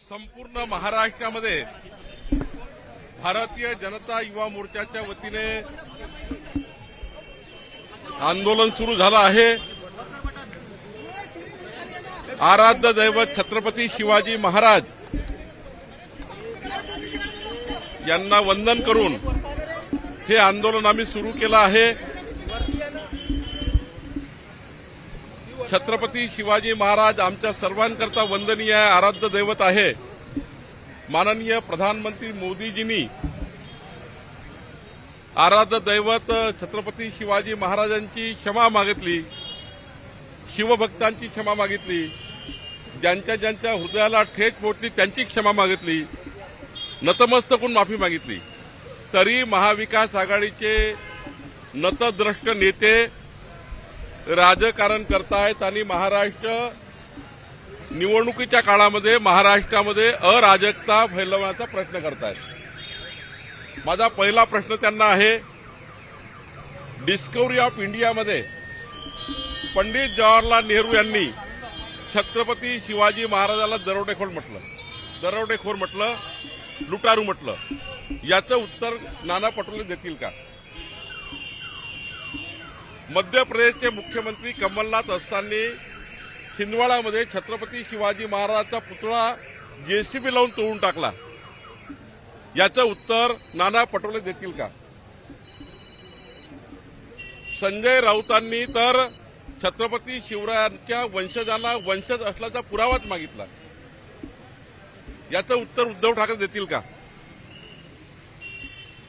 संपूर्ण महाराष्ट्रामध्ये भारतीय जनता युवा मोर्चाच्या वतीने आंदोलन सुरू झालं आहे. आराध्य दैवत छत्रपती शिवाजी महाराज यांना वंदन करून हे आंदोलन आम्ही सुरू केलं आहे. छत्रपती शिवाजी महाराज आमच्या सर्वांकरता वंदनीय आहे आराध्य दैवत आहे. माननीय प्रधानमंत्री मोदीजींनी आराध्य दैवत छत्रपती शिवाजी महाराजांची क्षमा मागितली शिवभक्तांची क्षमा मागितली ज्यांच्या ज्यांच्या हृदयाला ठेच पोटली त्यांची क्षमा मागितली नतमस्तकून माफी मागितली. तरी महाविकास आघाडीचे नतद्रष्ट नेते राजकारण करतायत आणि महाराष्ट्र निवडणुकीच्या काळामध्ये महाराष्ट्रामध्ये अराजकता फैलवण्याचा प्रयत्न करतायत. माझा पहिला प्रश्न त्यांना आहे डिस्कवरी ऑफ इंडियामध्ये पंडित जवाहरलाल नेहरू यांनी छत्रपती शिवाजी महाराजाला दरोडेखोर म्हटलं दरोडेखोर म्हटलं लुटारू म्हटलं. याचं उत्तर नाना पटोले देतील का? मध्य प्रदेशचे मुख्यमंत्री कमलनाथ असताना छिंदवाडामध्ये छत्रपती शिवाजी महाराजांचा पुतळा जेसीबी लावून तोडून टाकला. याचं उत्तर नाना पटोले देतील का? संजय राऊतांनी तर छत्रपती शिवरायांच्या वंशजांना वंशज असल्याचा पुरावाच मागितला. याचं उत्तर उद्धव ठाकरे देतील का?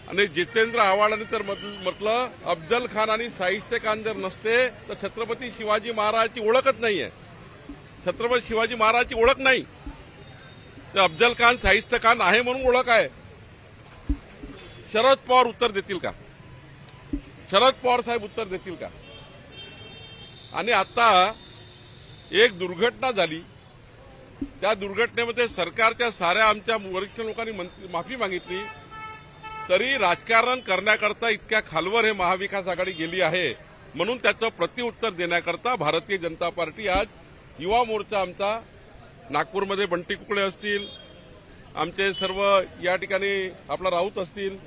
आणि जितेंद्र आव्हाडांनी तर म्हटलं अफजल खान आणि साहित्य खान जर नसते तर छत्रपती शिवाजी महाराजांची ओळखच नाहीये. छत्रपती शिवाजी महाराजची ओळख नाही. तर अफजल खान साहित्य खान आहे म्हणून ओळख आहे. शरद पवार उत्तर देतील का? शरद पवार साहेब उत्तर देतील का? आणि आता एक दुर्घटना झाली. त्या दुर्घटनेमध्ये सरकारच्या साऱ्या आमच्या वरिष्ठ लोकांनी माफी मागितली. तरी राजकारण करण्याकरता इतक्या खालवर हे महाविकास आघाडी गेली आहे म्हणून त्याचं प्रत्युत्तर देण्याकरता भारतीय जनता पार्टी आज युवा मोर्चा आमचा नागपूरमध्ये बंटी कुकडे असतील आमचे सर्व या ठिकाणी आपला राऊत असतील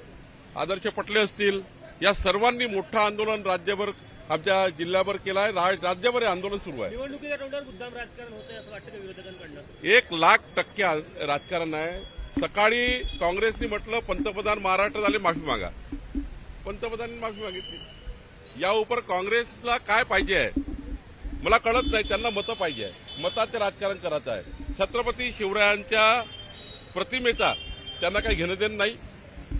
आदर्श पटले असतील या सर्वांनी मोठं आंदोलन राज्यभर आमच्या जिल्ह्याभर केलं आहे राज्यभर हे आंदोलन सुरू आहे. निवडणुकीच्या तोंडावर मुद्दाम राजकारण होतंय असं वाटतं विरोधकांकडनं एक लाख टक्के राजकारण आहे. सकाळी काँग्रेसनी म्हटलं पंतप्रधान महाराष्ट्र झाले माफी मागा. पंतप्रधानांनी माफी मागितली. या उपर काँग्रेसला काय पाहिजे आहे? मला कळत नाही त्यांना मतं पाहिजे आहे. मताचे राजकारण करायचं आहे. छत्रपती शिवरायांच्या प्रतिमेचा त्यांना काही घेणं देणं नाही.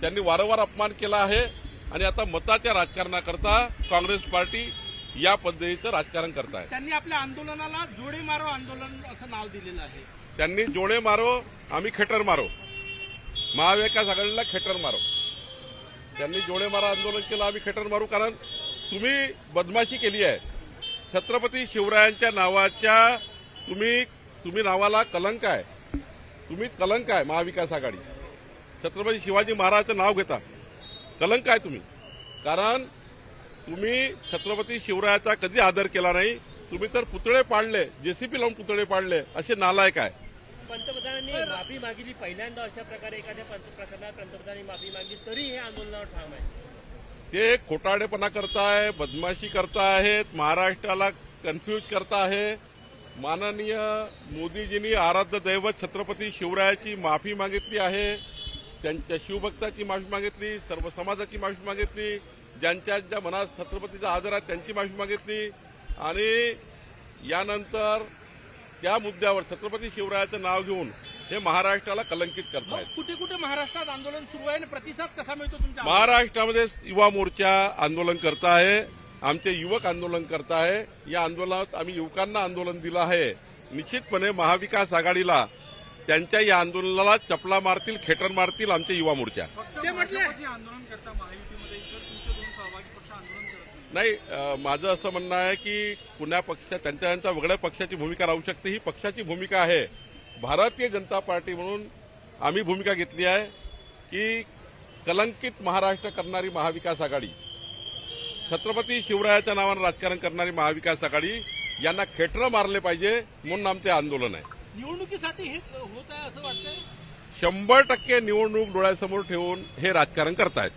त्यांनी वारंवार अपमान केला आहे. आणि आता मताच्या राजकारणाकरता काँग्रेस पार्टी या पद्धतीचं राजकारण करत आहे त्यांनी आपल्या आंदोलनाला जोडे मारो आंदोलन असं नाव दिलेलं आहे. त्यांनी जोडे मारो आम्ही खेटर मारो. महाविकास आघाडीला खेटर मारो. त्यांनी जोडे मारा आंदोलन केलं आम्ही खेटर मारू कारण तुम्ही बदमाशी केली आहे. छत्रपती शिवरायांच्या नावाच्या तुम्ही तुम्ही नावाला कलंक आहे. तुम्ही कलंक आहे महाविकास आघाडी. छत्रपती शिवाजी महाराजांचं नाव घेता. कलंक आहे तुम्ही. कारण तुम्ही छत्रपती शिवरायाचा कधी आदर केला नाही? तुम्ही तर पुतळे पाडले जेसीपी लावून पुतळे पाडले असे नालायक आहे पंतप्रधानांनी माफी मागितली पहिल्यांदा अशा प्रकारे एखाद्या प्रकरणात पंतप्रधानांनी माफी मागितली तरी हे आंदोलनावर ठाम आहे. ते खोटाडेपणा करताय बदमाशी करतायत महाराष्ट्राला कन्फ्यूज करताय. माननीय मोदीजींनी आराध्य दैवत छत्रपती शिवरायाची माफी मागितली आहे. त्यांच्या शिवभक्ताची माफी मागितली सर्व समाजाची माफी मागितली. ज्यांच्या ज्या मनात छत्रपतीचा आदर आहे त्यांची माफी मागितली. आणि यानंतर त्या मुद्द्यावर छत्रपती शिवरायाचं नाव घेऊन हे महाराष्ट्राला कलंकित करतायत. मग कुठे कुठे महाराष्ट्रात आंदोलन सुरू आहे आणि प्रतिसाद कसा मिळतो तुमच्या महाराष्ट्रामध्ये युवा मोर्चा आंदोलन करत आहे आमचे युवक आंदोलन करत आहे. या आंदोलनात आम्ही युवकांना आंदोलन दिलं आहे. निश्चितपणे महाविकास आघाडीला त्यांच्या या आंदोलनाला चपला मारतील खेटर मारतील आमचे युवा मोर्चा ते म्हटले आंदोलन करता महायुतीमध्ये इतर तुमचे दोन सहभागी पक्ष आंदोलन करत नाही माझं असं म्हणणं आहे की कुण्या पक्षा त्यांच्या त्यांच्या वेगळ्या पक्षाची भूमिका राहू शकते. ही पक्षाची भूमिका आहे. भारतीय जनता पार्टी म्हणून आम्ही भूमिका घेतली आहे की कलंकित महाराष्ट्र करणारी महाविकास आघाडी छत्रपती शिवरायाच्या नावानं राजकारण करणारी महाविकास आघाडी यांना खेटरं मारले पाहिजे म्हणून आमचे आंदोलन आहे. निवडणुकीसाठी हे होत आहे असं वाटतंय? शंभर टक्के निवडणूक डोळ्यासमोर ठेवून हे राजकारण करतायत.